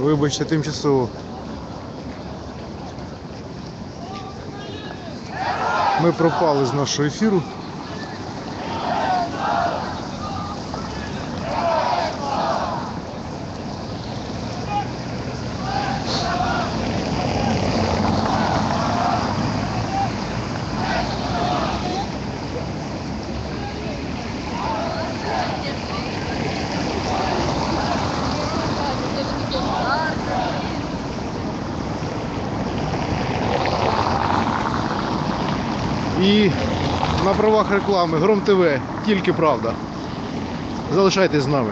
Вибачте, тимчасово. Ми пропали з нашого ефіру. Правах реклами Гром ТВ, тільки правда. Залишайтесь з нами.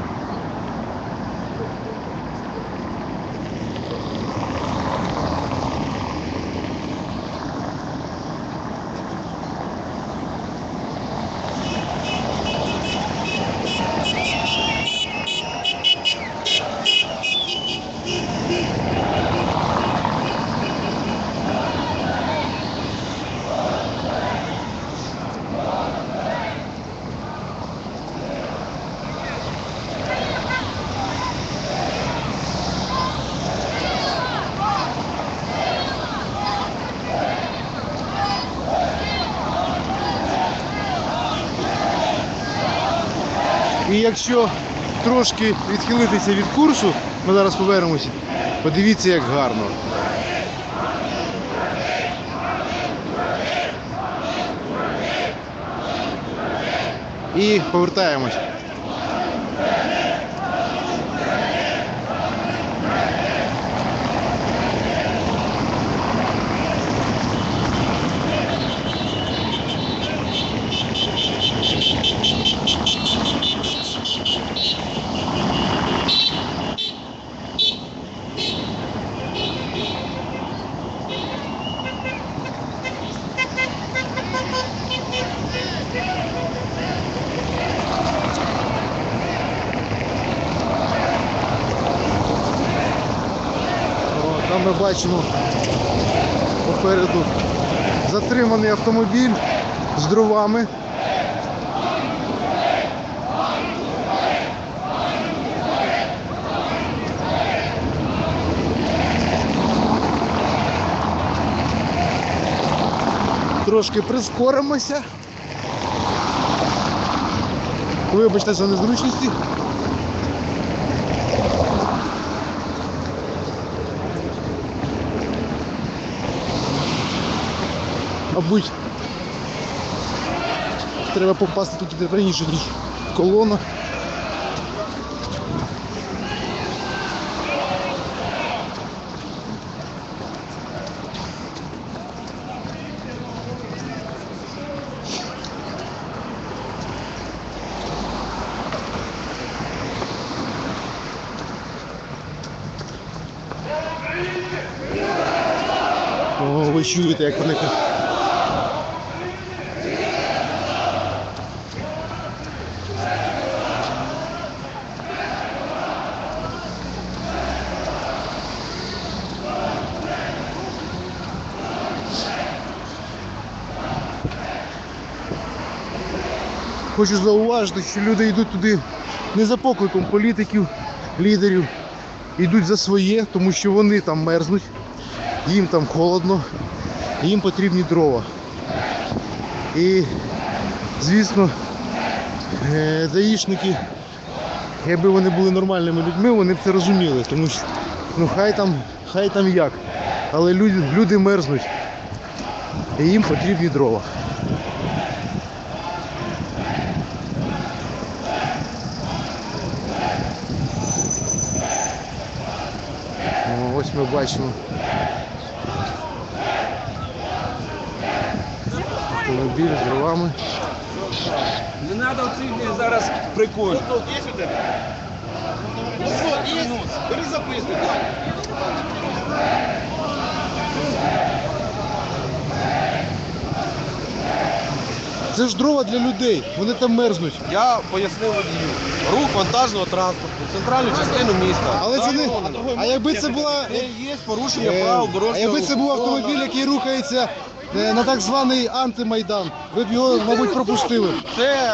Якщо трошки відхилитися від курсу, ми зараз повернемося, подивіться, як гарно. І повертаємось. О, Там ми бачимо попереду затриманий автомобіль з дровами. Трошки прискоримося. Вибачте за незручності. Мабуть, треба попасти тут раніше, ніж колона. Ви чуєте, як вони Хочу зауважити, що люди йдуть туди не за покликом політиків, лідерів, йдуть за своє, тому що вони там мерзнуть, їм там холодно, їм потрібні дрова. І, звісно, е, даїшники, якби вони були нормальними людьми, вони б це розуміли, тому що ну хай там, хай там як. Але люди, люди мерзнуть. І їм потрібні дрова. О, Ось ми бачимо. Автомобіль з дровами. Не треба блін, зараз приколь. Бери Це ж дрова для людей, вони там мерзнуть. Я пояснив водію. Рух вантажного транспорту, центральну частину міста. Але це не. А якби це була. Це є порушення е, правил А якби це був автомобіль, який рухається е, на так званий антимайдан, ви б його, мабуть, пропустили. Це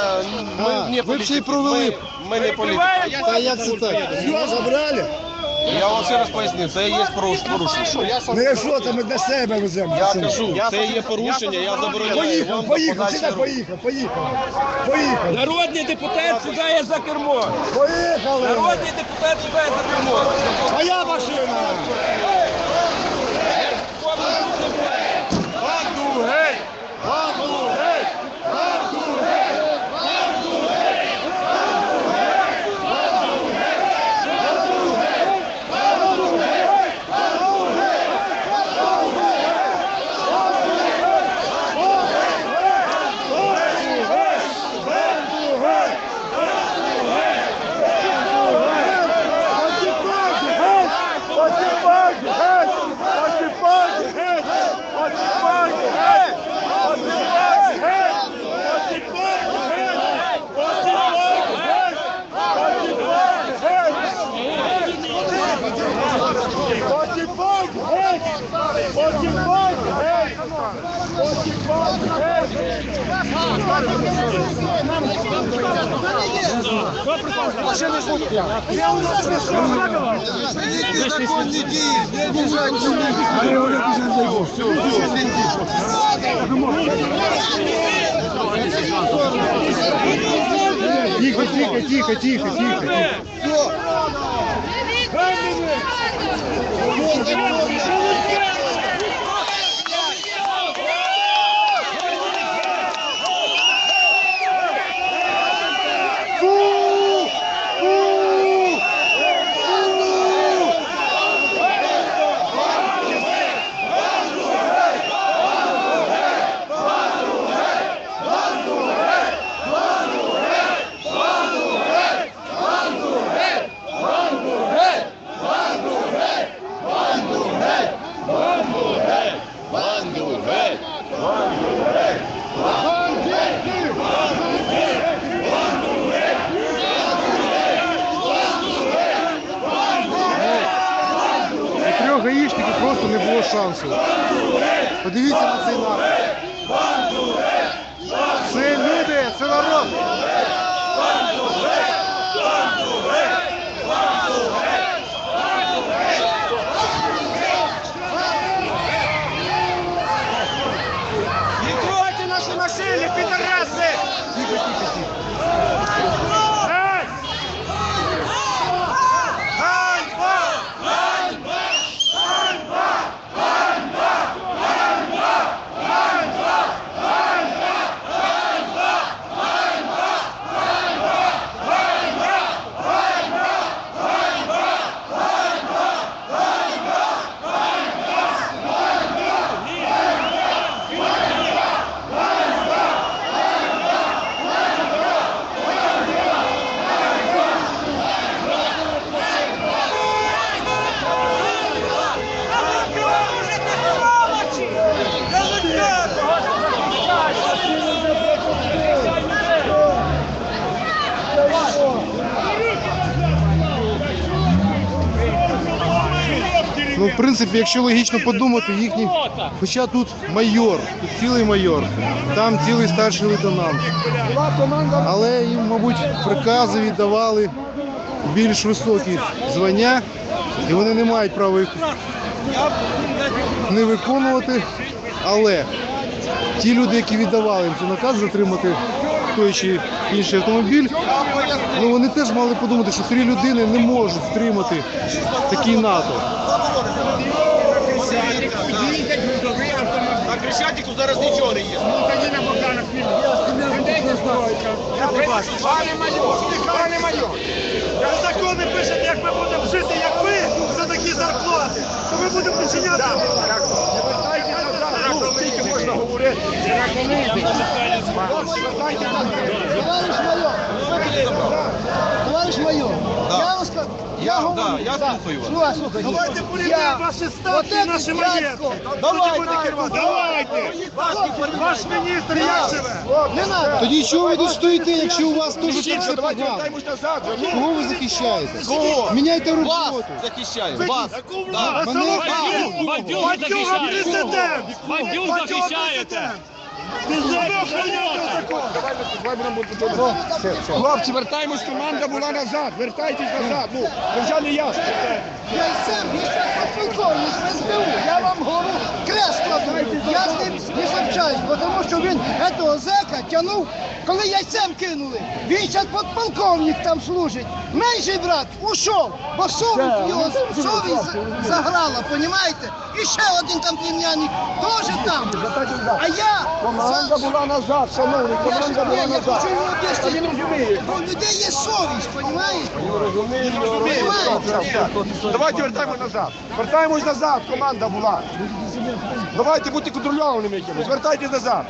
ми А, не ви б ще й політики. провели. Ми, ми не політики. Та як це так? Все, забрали? Я вам ще раз поясню, це є порушення. Ну якщо це ми для себе веземо. Я кажу, це є порушення, я забороняю Поїхав, вам поїхав, сюди поїхав, поїхав. Поїхав. Народний депутат сідає за кермо. Поїхали. Народний депутат сідає за кермо. Моя машина. Тихо, тихо, тихо, тихо, тихо. Гаїшників просто не було шансу. Подивіться на цей напад. Ну, в принципі, якщо логічно подумати, їхні. Хоча тут майор, тут цілий майор, там цілий старший лейтенант. Але їм, мабуть, прикази віддавали більш високі звання, і вони не мають права їх не виконувати. Але ті люди, які віддавали їм цей наказ затримати той чи інший автомобіль, ну вони теж мали подумати, що три людини не можуть стримати такий НАТО. На Крещатику зараз нічого не є. Пане майор, пане майор, ви закони пишете, як ми будемо жити, як ви, за такі зарплати, то ми будемо причиняти. Скільки можна говорити? Товариш майор, товариш майор, я вам скажу, Я- говорю, я слухаю вас. Слухай, Давайте порівняємо ваші статки і наші маєтки. дядько, Хто давай, буде давай, керувати? давай. Давайте! Ваш міністр як живе? Не. Тоді чого ви тут стоїте, якщо у вас теж так все погано? Кого ви захищаєте? Кого? Міняйте роботу. захищаємо. Вас. Бандюга президент! Бандюг захищаєте. Хлопці, вертаємось, команда була назад. Вертайтесь назад. Ну, це вже не ясно. Я й сам, я ще подполковник в СБУ. Я вам говорю, крест кладу. Я з ним не совчаюсь, тому що він этого зека тянув, коли яйцем кинули. Він зараз подполковник там служить. Менший брат ушов, бо совість його совість заграла, понімаєте? І ще один там племянник теж там. А я... Команда була назад, ж команда була назад. Та він розуміє. Бо у людей є совість, понімаєте? Давайте вертаємось назад. Вертаємось назад, команда була. Давайте будьте контрольованими якимось. Вертайтесь назад.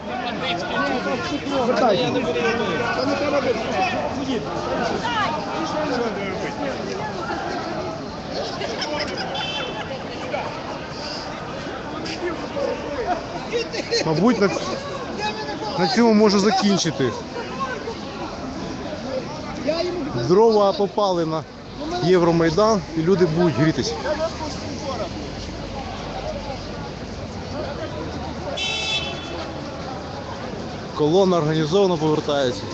Мабуть, на, на цьому можу закінчити. Дрова попали на Євромайдан і люди будуть грітися. Колона організовано повертається.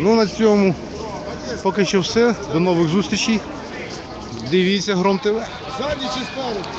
Ну на цьому поки що все. До нових зустрічей. Дивіться Гром ТВ. Ззаді чи спереду?